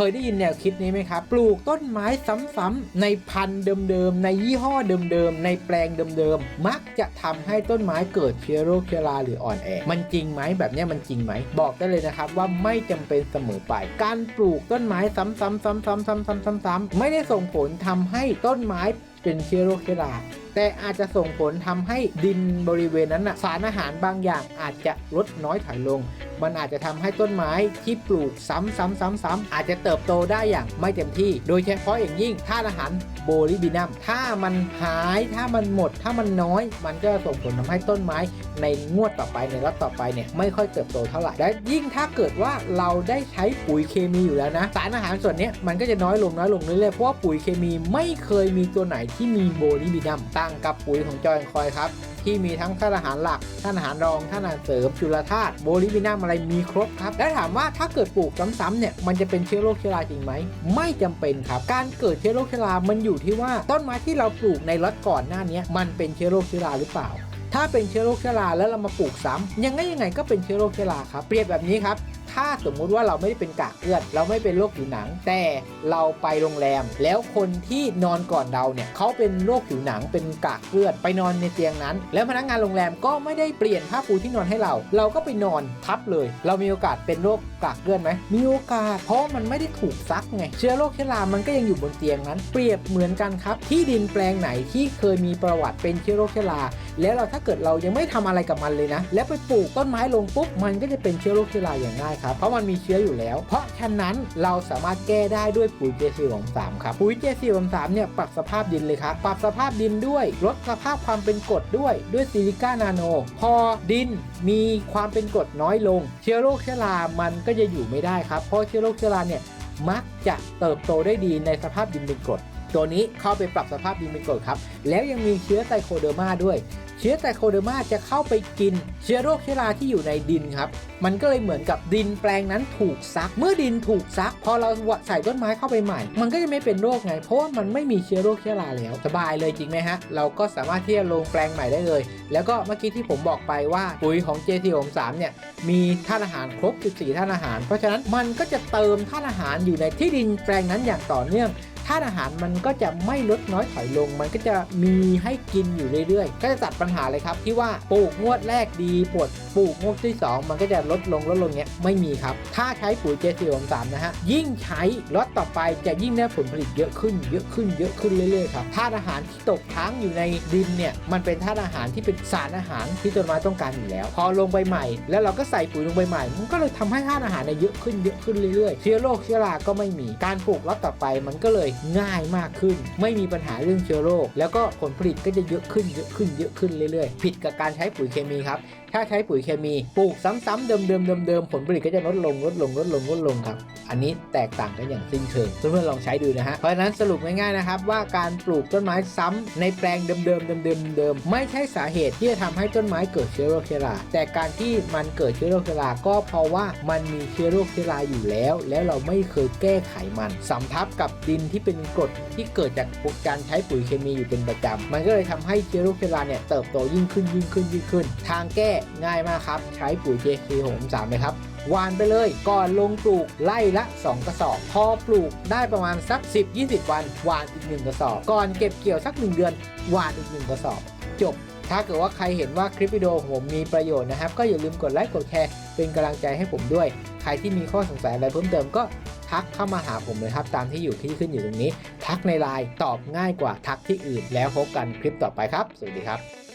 เคยได้ยินแนวคิดนี้ไหมครับ ปลูกต้นไม้ซ้ำๆในพันธุ์เดิมๆ ในยี่ห้อเดิมๆ ในแปลงเดิมๆ มักจะทำให้ต้นไม้เกิดเชื้อโรคเชื้อราหรืออ่อนแอ มันจริงไหมแบบนี้มันจริงไหม บอกได้เลยนะครับว่าไม่จำเป็นเสมอไป การปลูกต้นไม้ซ้ำๆๆๆๆๆๆไม่ได้ส่งผลทำให้ต้นไม้เป็นเชื้อโรคเชื้อราแต่อาจจะส่งผลทำให้ดินบริเวณนั้นนะสารอาหารบางอย่างอาจจะลดน้อยถอยลง มันอาจจะทำให้ต้นไม้ที่ปลูกซ้ำๆๆ ๆ อาจจะเติบโตได้อย่างไม่เต็มที่ โดยเฉพาะอย่างยิ่งธาตุอาหารโบลิบินัม ถ้ามันหาย ถ้ามันหมด ถ้ามันน้อย มันก็ส่งผลทำให้ต้นไม้ในงวดต่อไปในรัดต่อไปเนี่ยไม่ค่อยเติบโตเท่าไหร่ และยิ่งถ้าเกิดว่าเราได้ใช้ปุ๋ยเคมีอยู่แล้วนะ สารอาหารส่วนนี้มันก็จะน้อยลงน้อยลงเรื่อยๆ เพราะว่าปุ๋ยเคมีไม่เคยมีตัวไหนที่มีโบลิบินัมต่างกับปุ๋ยของจอยคอยครับ ที่มีทั้งธาตุอาหารหลักธาตุอาหารรองธาตุอาหารเสริมจุลธาตุโบลิบินัมอะไรมีครบครับ และถามว่าถ้าเกิดปลูกซ้ำๆเนี่ยมันจะเป็นเชื้อโรคเชื้อราจริงไหมไม่จำเป็นครับ การเกิดเชื้อโรคเชื้อรา มันอยู่ที่ว่าต้นไม้ที่เราปลูกในล็อตก่อนหน้านี้มันเป็นเชื้อโรคเชื้อราหรือเปล่าถ้าเป็นเชื้อโรคเชื้อราแล้วเรามาปลูกซ้ำยังไงยังไงก็เป็นเชื้อโรคเชื้อราครับ เปรียบแบบนี้ครับ ถ้าสมมุติว่าเราไม่ได้เป็นกากเลือด เราไม่เป็นโรคผิวหนัง แต่เราไปโรงแรม แล้วคนที่นอนก่อนเราเนี่ยเขาเป็นโรคผิวหนังเป็นกากเลือดไปนอนในเตียงนั้น แล้วพนักงานโรงแรมก็ไม่ได้เปลี่ยนผ้าปูที่นอนให้เรา เราก็ไปนอนทับเลย เรามีโอกาสเป็นโรคกากเลือดไหมมีโอกาส เพราะมันไม่ได้ถูกซักไงเชื้อโรคเชื้อรามันก็ยังอยู่บนเตียงนั้น เปรียบเหมือนกันครับ ที่ดินแปลงไหนที่เคยมีประวัติเป็นเชื้อโรคเชื้อราแล้วเราถ้าเกิดเรายังไม่ทำอะไรกับมันเลยนะ แล้วไปปลูกต้นไม้ลงปุ๊บมันก็จะเป็นเชื้อโรคเชื้อราอย่างง่ายครับเพราะมันมีเชื้ออยู่แล้ว เพราะฉะนั้นเราสามารถแก้ได้ด้วยปุ๋ย JC ของ3ครับปุ๋ย JC ของ3เนี่ยปรับสภาพดินเลยครับปรับสภาพดินด้วย ลดสภาพความเป็นกรดด้วยด้วยซิลิก้านาโน พอดินมีความเป็นกรดน้อยลง เชื้อโรคเชื้อรามันก็จะอยู่ไม่ได้ครับ เพราะเชื้อโรคเชื้อราเนี่ยมักจะเติบโตได้ดีในสภาพดินเป็นกรดตัวนี้เข้าไปปรับสภาพดินเป็นกรดครับ แล้วยังมีเชื้อไตโคเดอร์มาด้วย เชื้อไตโคเดอร์มาจะเข้าไปกิน เชื้อโรคเชื้อราที่อยู่ในดินครับ มันก็เลยเหมือนกับดินแปลงนั้นถูกซัก เมื่อดินถูกซัก พอเราใส่ต้นไม้เข้าไปใหม่ มันก็จะไม่เป็นโรคไง เพราะว่ามันไม่มีเชื้อโรคเชื้อราแล้ว สบายเลยจริงไหมฮะ เราก็สามารถที่จะลงแปลงใหม่ได้เลย แล้วก็เมื่อกี้ที่ผมบอกไปว่าปุ๋ยของ JT ผม3เนี่ย มีธาตุอาหารครบ 14ธาตุอาหาร เพราะฉะนั้นมันก็จะเติมธาตุอาหารอยู่ในที่ดินแปลงนั้นอย่างต่อเนื่อง ธาตุอาหารมันก็จะไม่ลดน้อยถอยลง มันก็จะมีให้กินอยู่เรื่อยๆ ก็จะตัดปัญหาเลยครับ ที่ว่าปลูกงวดแรกดีปวดปลูกงวดที่ 2 มันก็จะลดลงลดลงเงี้ยไม่มีครับ ถ้าใช้ปุ๋ยเจสิมสามนะฮะ ยิ่งใช้ล็อตต่อไปจะยิ่งได้ผลผลิตเยอะขึ้น เยอะขึ้นเยอะขึ้นเรื่อยๆครับธาตุอาหารที่ตกค้างอยู่ในดินเนี่ยมันเป็นธาตุอาหารที่เป็นสารอาหารที่ต้นไม้ต้องการอยู่แล้ว พอลงไปใหม่ แล้วเราก็ใส่ปุ๋ยลงไปใหม่ มันก็เลยทำให้ธาตุอาหารเนี่ยเยอะขึ้นเยอะขึ้นเรื่อยๆเชื้อโรคเชื้อราก็ไม่มีการปลูกล็อตต่อไปมันก็เลยง่ายมากขึ้น ไม่มีปัญหาเรื่องเชื้อโรค แล้วก็ผลผลิตก็จะเยอะขึ้นเยอะขึ้นเยอะขึ้นเรื่อยๆ ผิดกับการใช้ปุ๋ยเคมีครับ ถ้าใช้ปุ๋ยเคมี ปลูกซ้ำๆเดิมๆเดิมๆผลผลิตก็จะลดลงลดลงลดลงลดลงครับ อันนี้แตกต่างกันอย่างสิ้นเชิงเพื่อนๆลองใช้ดูนะฮะเพราะฉะนั้นสรุปง่ายๆนะครับว่าการปลูกต้นไม้ซ้ำในแปลงเดิมๆเดิมๆเดิมๆไม่ใช่สาเหตุที่จะทำให้ต้นไม้เกิดเชื้อโรคเชื้อราแต่การที่มันเกิดเชื้อโรคเชื้อราก็เพราะว่ามันมีเชื้อโรคเชื้อราอยู่แล้ว แล้วเราไม่เคยแก้ไขมันสำทับกับดินที่เป็นกรดที่เกิดจากการใช้ปุ๋ยเคมีอยู่เป็นประจำมันก็เลยทำให้เชื้อโรคเชื้อราเนี่ยเติบโตยิ่งขึ้นยิ่งขึ้นยิ่งขึ้น ทางแก้ง่ายมากครับ ใช้ปุ๋ย JK 6 3เลยครับ หวานไปเลยก่อนลงปลูกไล่ละ 2 กระสอบ พอปลูกได้ประมาณสัก 10-20 วัน หวานอีก 1 กระสอบ ก่อนเก็บเกี่ยวสัก 1 เดือน หวานอีก 1 กระสอบ จบ ถ้าเกิดว่าใครเห็นว่าคลิปวิดีโอของผมมีประโยชน์นะครับ ก็อย่าลืมกดไลค์กดแชร์เป็นกำลังใจให้ผมด้วย ใครที่มีข้อสงสัยอะไรเพิ่มเติมก็ทักเข้ามาหาผมเลยครับ ตามที่อยู่ที่ขึ้นอยู่ตรงนี้ ทักในไลน์ตอบง่ายกว่าทักที่อื่น แล้วพบกันคลิปต่อไปครับ สวัสดีครับ